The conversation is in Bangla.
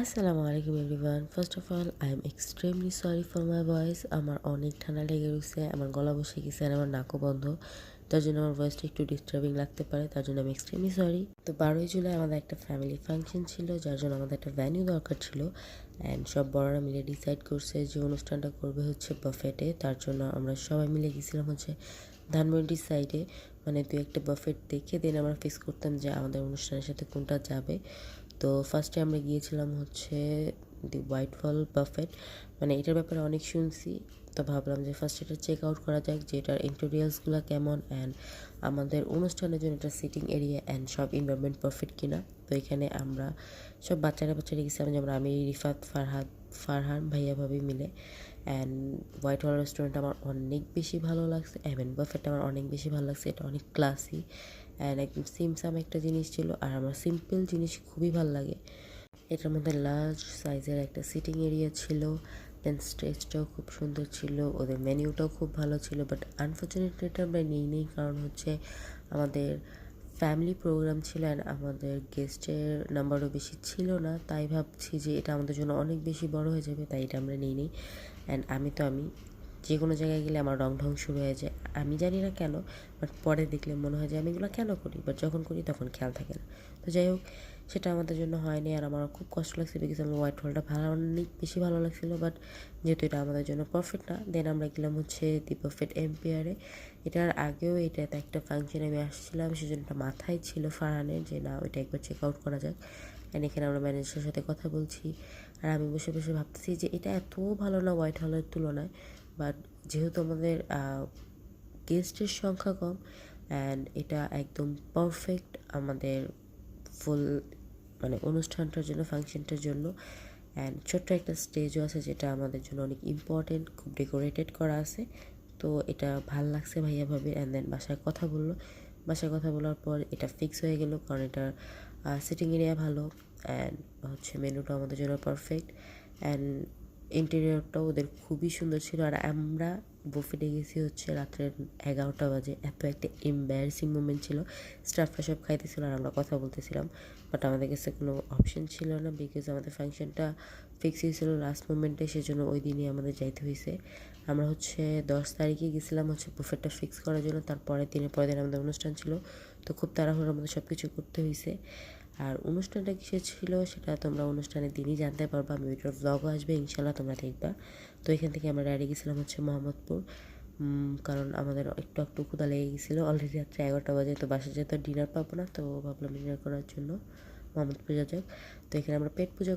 আসসালামু আলাইকুম everyone. First of all I am extremely sorry for my voice আমার অনেক ঠান্ডা লেগে রয়েছে, আমার গলা বসে গেছে আর আমার নাকও বন্ধ। তার জন্য আমার ভয়েসটা একটু ডিস্টার্বিং লাগতে পারে, তার জন্য আমি এক্সট্রিমলি সরি তো বারোই জুলাই আমাদের একটা ফ্যামিলি ফাংশন ছিল, যার জন্য আমাদের একটা ভ্যানিউ দরকার ছিল। অ্যান্ড সব বড়রা মিলে ডিসাইড করছে যে অনুষ্ঠানটা করবে হচ্ছে বাফেটে তার জন্য আমরা সবাই মিলে গেছিলাম হচ্ছে ধানমন্ডির সাইডে মানে দু একটা বাফেট দেখে দেন আমরা ফিক্স করতাম যে আমাদের অনুষ্ঠানের সাথে কোনটা যাবে। তো ফার্স্টে আমরা গিয়েছিলাম হচ্ছে দি হোয়াইট ফল বাফেট মানে এটার ব্যাপারে অনেক শুনছি, তো ভাবলাম যে ফার্স্ট এটা চেক আউট করা যাক যে এটার ইন্টেরিয়ালসগুলো কেমন অ্যান্ড আমাদের অনুষ্ঠানের জন্য এটা সিটিং এরিয়া অ্যান্ড সব এনভায়রনমেন্ট পারফেক্ট কিনা। তো এখানে আমরা সব বাচ্চারা বাচ্চারা গেছিলাম যেমন আমি, রিফাত, ফারহাদ, ফারহান ভাইয়া ভাবি মিলে। অ্যান্ড হোয়াইট হল রেস্টুরেন্ট আমার অনেক বেশি ভালো লাগছে অ্যাভেন বাফেটটা আমার অনেক বেশি ভালো লাগছে, এটা অনেক ক্লাসি অ্যান্ড একদম সিমসাম একটা জিনিস ছিল, আর আমার সিম্পল জিনিস খুবই ভালো লাগে। এটার মধ্যে লার্জ সাইজের একটা সিটিং এরিয়া ছিল দেন স্টেজটাও খুব সুন্দর ছিল, ওদের মেনিউটাও খুব ভালো ছিল বাট আনফর্চুনেটলি এটা আমরা নিই নেই, কারণ হচ্ছে আমাদের ফ্যামিলি প্রোগ্রাম ছিল অ্যান্ড আমাদের গেস্টের নাম্বারও বেশি ছিল না, তাই ভাবছি যে এটা আমাদের জন্য অনেক বেশি বড় হয়ে যাবে, তাই এটা আমরা নিই নিই। অ্যান্ড আমি তো আমি যে কোনো জায়গায় গেলে আমার রং ঢং শুরু হয়ে যায়। আমি জানি না কেন বাট পরে দেখলে মনে হয় যে আমি এগুলো কেন করি? বাট যখন করি তখন খেয়াল থাকে না। তো যাই হোক, সেটা আমাদের জন্য হয়নি আর আমার খুব কষ্ট লাগছে বিকজ আমার হোয়াইট হলটা ভালো অনেক বেশি ভালো লাগছিল বাট যেহেতু এটা আমাদের জন্য পারফেক্ট না দেন আমরা গেলাম হচ্ছে দি পারফেক্ট এম্পিয়ারে এটার আগেও এটাতে একটা ফাংশনে আমি আসছিলাম, সেজন্য এটা মাথায় ছিল ফারহানের যে, না, ওইটা একবার চেক আউট করা যাক। অ্যান্ড এখানে আমরা ম্যানেজারের সাথে কথা বলছি। আর আমি বসে বসে ভাবতেছি যে, এটা এত ভালো না হোয়াইট হলের তুলনায়? বাট যেহেতু আমাদের গেস্টের সংখ্যা কম অ্যান্ড এটা একদম পারফেক্ট আমাদের ফুল মানে অনুষ্ঠানটার জন্য ফাংশনটার জন্য অ্যান্ড ছোট্ট একটা স্টেজও আছে যেটা আমাদের জন্য অনেক ইম্পর্টেন্ট খুব ডেকোরেটেড করা আছে। তো এটা ভালো লাগছে ভাইয়া ভাবে অ্যান্ড দেন বাসায় কথা বলল। বাসায় কথা বলার পর এটা ফিক্স হয়ে গেল, কারণ এটার সিটিং এরিয়া ভালো অ্যান্ড হচ্ছে মেনুটা আমাদের জন্য পারফেক্ট অ্যান্ড ইন্টেরিয়রটাও ওদের খুবই সুন্দর ছিল আর আমরা বুফেটে গেছি হচ্ছে রাত্রের এগারোটা বাজে। এত একটা এম্বারেসিং মুমেন্ট ছিল। স্টাফরা সব খাইতেছিল আর আমরা কথা বলতেছিলাম। বাট আমাদের কাছে কোনো অপশন ছিল না বিকজ আমাদের ফাংশনটা ফিক্স হয়েছিল লাস্ট মুমেন্টে সেজন্য ওই দিনই আমাদের যাইতে হয়েছে আমরা হচ্ছে দশ তারিখে গেছিলাম হচ্ছে বুফেটটা ফিক্স করার জন্য। তারপরের দিনের পরের দিন আমাদের অনুষ্ঠান ছিল। তো খুব তাড়াহুড়োর আমাদের সব কিছু করতে হয়েছে আর অনুষ্ঠানটা কিসে ছিল সেটা তোমরা অনুষ্ঠানের দিনই জানতে পারবা, আমি ওইটার ব্লগও আসবে ইনশাল্লাহ তোমরা দেখবা। তো এখান থেকে আমরা ডাইরে গেছিলাম হচ্ছে মোহাম্মদপুর কারণ আমাদের একটু একটু ক্ষুদা লেগে গেছিল। অলরেডি রাত্রে এগারোটা বাজে, তো বাসা যেতে ডিনার পাবো না, তো ভাবলাম ডিনার করার জন্য মোহাম্মদপুর যাক। তো এখানে আমরা পেট পুজো